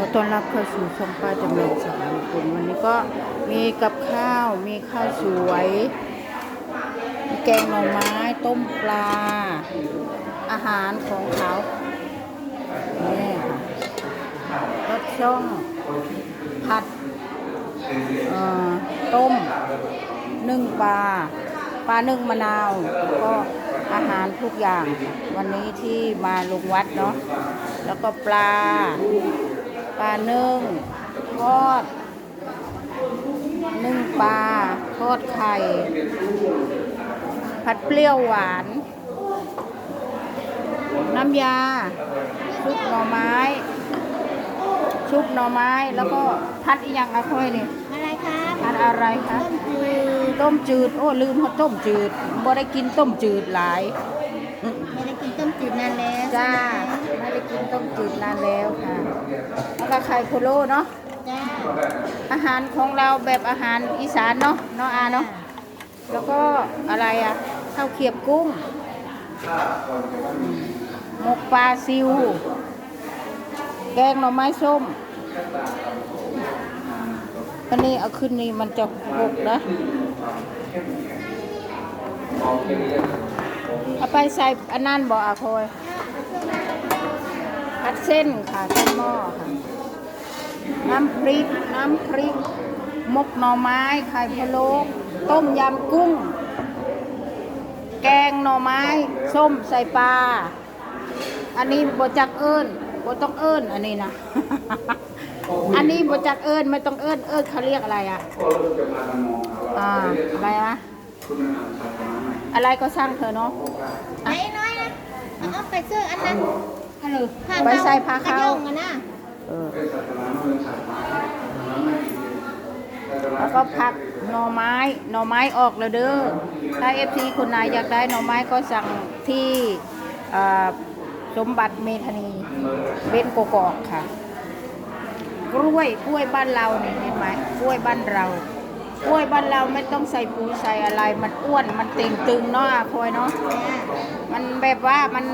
อต้อนรับเข้าสู่ช่องป้าจำเริญสานคุณวันนี้ก็มีกับข้าว มีข้าวสวย มีแกงหน่อไม้ต้มปลา อาหารของเขานี่ค่ะรสช่อง ผัดต้มนึ่งปลาปลานึ่งมะนาวแล้วก็อาหารทุกอย่าง วันนี้ที่มาลงวัดเนาะแล้วก็ปลา ปลานึ่งทอดนึ่งปลาทอดไข่ ผัดเปรี้ยวหวาน น้ำยา ชุบหน่อไม้ ชุบหน่อไม้แล้วก็พัดอีกอย่างอะค่อยนี่อะไรครับพัดอะไรคะต้มจืดต้มจืดโอ้ลืมเขาต้มจืดบ่ได้กินต้มจืดหลายไม่ได้กินต้มจืดนานแล้วจ้าไม่ได้ กินต้มจืดนานแล้วค่ะแล้วก็ไข่พะโลเนาะจ้าอาหารของเราแบบอาหารอีสานเนาะเนาะอาเนาะแล้วก็อะไรอะข้าวเขียบกุ้งหมกปลาซิว แกงหน่อไม้ส้มอันนี้เอาขึ้นนี่มันจะหกนะเอาไปใส่อันนั้นบ่อาคอย ผัดเส้นค่ะเส้นหม้อค่ะ น้ำพริก น้ำพริก มกหน่อไม้ ไข่พะโล้ต้มยำกุ้ง แกงหน่อไม้ ส้มใส่ปลา อันนี้บจักเอิญบต้องเอิญอันนี้นะ อันนี้บจักเอิญไม่ต้องเอิญเอิญเขาเรียกอะไรอะอ่าอะไรนะอะไรก็ช่างเธอเนาะไหนน้อยนะเอาไปซื้ออันนั้น ฮัลโหลผ้าไปใส่ผ้าขาวขย่งอะนะเออแล้วก็ผักหน่อไม้หน่อไม้ออกแล้วเด้อถ้าเอฟซีคนไหนอยากได้หน่อไม้ก็สั่งที่เอ่อสมบัติเมธานีเบ้นโกกอกค่ะ กล้วยกล้วยบ้านเราเนี่ยเห็นไหมกล้วยบ้านเรากล้วยบ้านเราไม่ต้องใส่ปุ๋ยใส่อะไร มันอ้วนมันเต่งตึงเนาะอาคอยเนาะมันแบบว่ามัน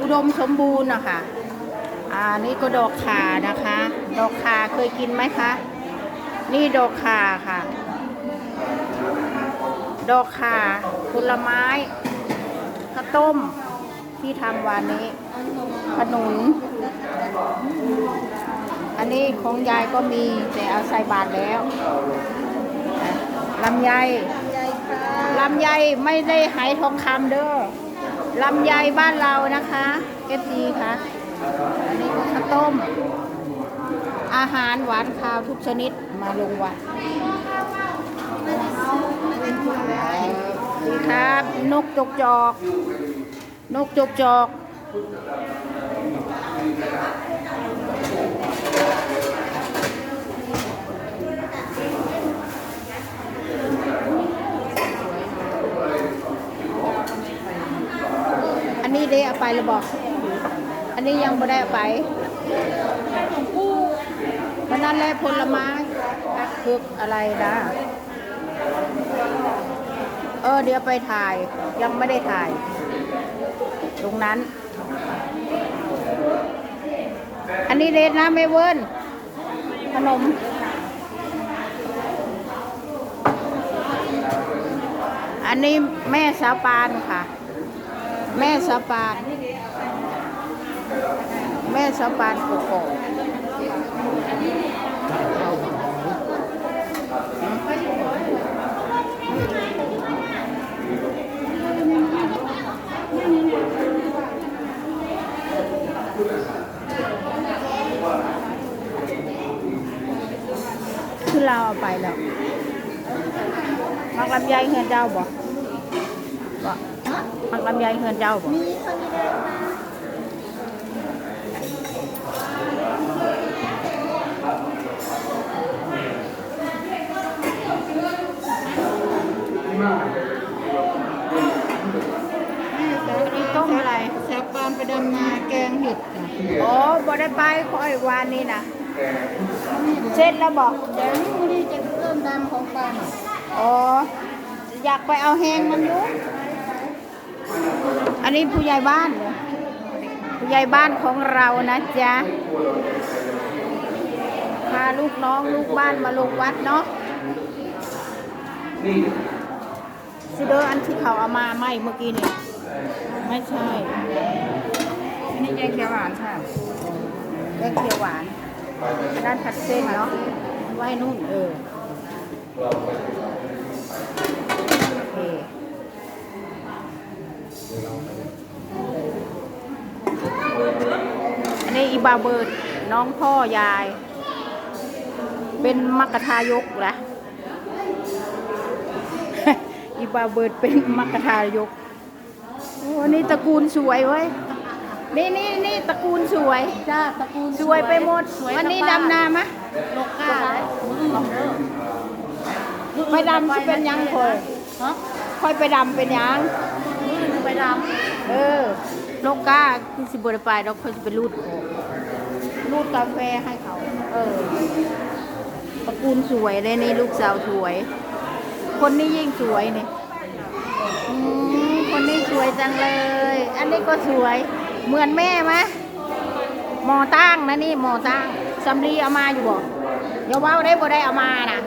อุดมสมบูรณ์อะค่ะอ่านี่ก็ดอกข่านะคะ ดอกข่าเคยกินไหมคะ นี่ดอกข่าค่ะ ดอกข่าผลไม้ข้าวต้มที่ทำวันนี้ขนุน อันนี้ของยายก็มีแต่เอาใส่บาทแล้วลำไยลำไยไม่ได้หายทองคำเด้อ ลำไยบ้านเรานะคะเอฟซีค่ะ อันนี้ก็ข้าวต้ม อาหารหวานคาวทุกชนิดมาลงวัดดีครับ นกจกจอก นกจกจอก อันนี้ได้ เอาไปหรือบอกอันนี้ยังไม่ได้เอาไปวันนั้นแหละผลไม้ผักพึกอะไรนะเออเดี๋ยวไปถ่ายยังไม่ได้ถ่าย ตรงนั้น อันนี้เด็ดนะไม่เวิร์นขนมอันนี้แม่สาวปานค่ะ แม่สาวปานแม่สาวปานโกโกอกคือเราเอาไปแล้ว มักลำไยเฮือนเจ้าบ่บ่มัก ลำไยเฮือนเจ้าบ่มีคนที่เดินมานี่ต้มอะไรแซบปานไปดำนาแกงเห็ดจ้ะอ๋อบ่ได้ไปคอยวานนี่นะเสร็จแล้วบอกเดี๋ยวนี้มื้อนี้จะเริ่มดำของปานอ๋ออยากไปเอาแหงมันอยู่ อันนี้ผู้ใหญ่บ้านเหรอผู้ใหญ่บ้านของเรานะจ๊ะ พาลูกน้องลูกบ้านมาลงวัดเนาะซิเดอร์อันที่เขาเอามาไหมเมื่อกี้นี่ ไม่ใช่ อันนี้แกงเขียวหวานค่ะ แกงเขียวหวาน ด้านผัดเส้นเนาะ ไว้นู่นเออโอเคอันนี้อี บาเบิร์ดน้องพ่อยาย เป็นมักกะทายกแหละอีบาเบิร์ดเป็นมักกะทายกโอ้นี่ตระกูลสวยเว้ยนี่นี่นี่ตระกูลสวยจ้าตระกูลสวยไปหมดสวยวันนี้ทั้งบ้ดำนามะโลกก้าเลยมืออื่นเด้อไปดำจะเป็นหยังคอยฮะคอยไปดำเป็นหยังมืออื่นจะไปดเออโลกก้าคือสิบริปลายเราคอยจะไปรูดออก รูดกาแฟให้เขา เออตระกูลสวยเลยนี่ลูกสาวสวย คนนี้ยิ่งสวยนี่อืมคนนี้สวยจังเลย อันนี้ก็สวย เหมือนแม่ไหมหมอตั้งนะนี่หมอตั้งสำลีเอามาอยู่บ่อย่าเว่าได้บ่ได้เอามานะ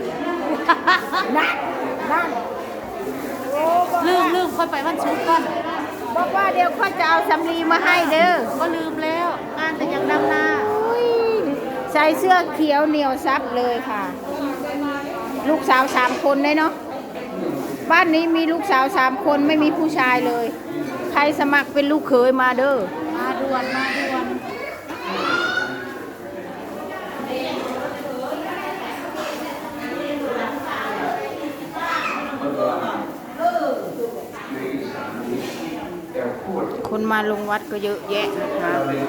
นั่นนั่นโอ้บอกำลืมว่าลืมค่อยไปวันชุกก่อนบอกว่าเดี๋ยวเขาจะเอาสำลีมาให้เด้อ ก็ลืมแล้วอ่านแต่ยังดำหน้าอุ๊ย ใส่เสื้อเขียวเหนียวซับเลยค่ะ ลูกสาวสามคนเลยเนาะบ้านนี้มีลูกสาวสามคนไม่มีผู้ชายเลย ใครสมัครเป็นลูกเขยมาเด้อมาด่วนมาด่วนคนมาลงวัดก็เยอะแยะนะคะอันนี้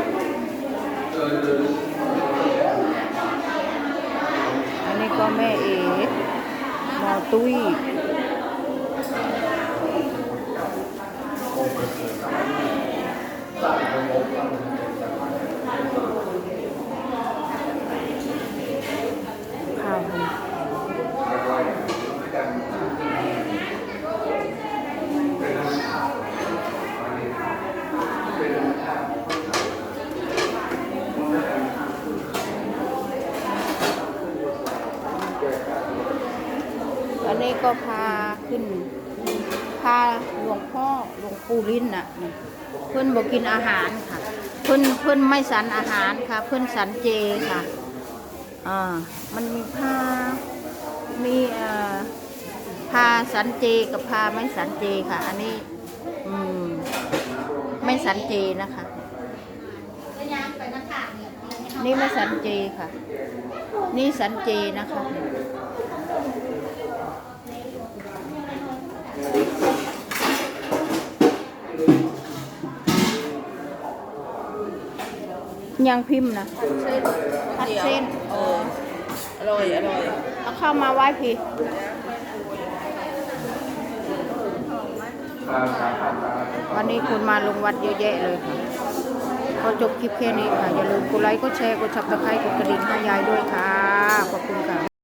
ก็แม่เอ๋หมอตุ้ยข้าวมันอันนี้ ก็พาขึ้น พาหลวงพ่อหลวงปู่ลิ้นน่ะเพื่อนบอกกินอาหารค่ะ เพื่อนเพื่อนไม่สันอาหารค่ะ เพื่อนสันเจค่ะอ่ามันมีผ้ามีเอ่อผ้าสันเจกับผ้าไม่สันเจค่ะ อันนี้อืมไม่สันเจนะคะนี่ไม่สันเจค่ะ นี่สันเจนะคะ ยังพิมพ์นะผัดเส้นอร่อยอร่อยเอาเข้ามาไว้พี่วันนี้คุณมาลงวัดเยอะแยะเลยค่ะขอจบคลิปแค่นี้ค่ะ อย่าลืมกดไลค์กดแชร์กดชับตะไคร้กดกระดิ่งให้ยายด้วยค่ะ ขอบคุณค่ะ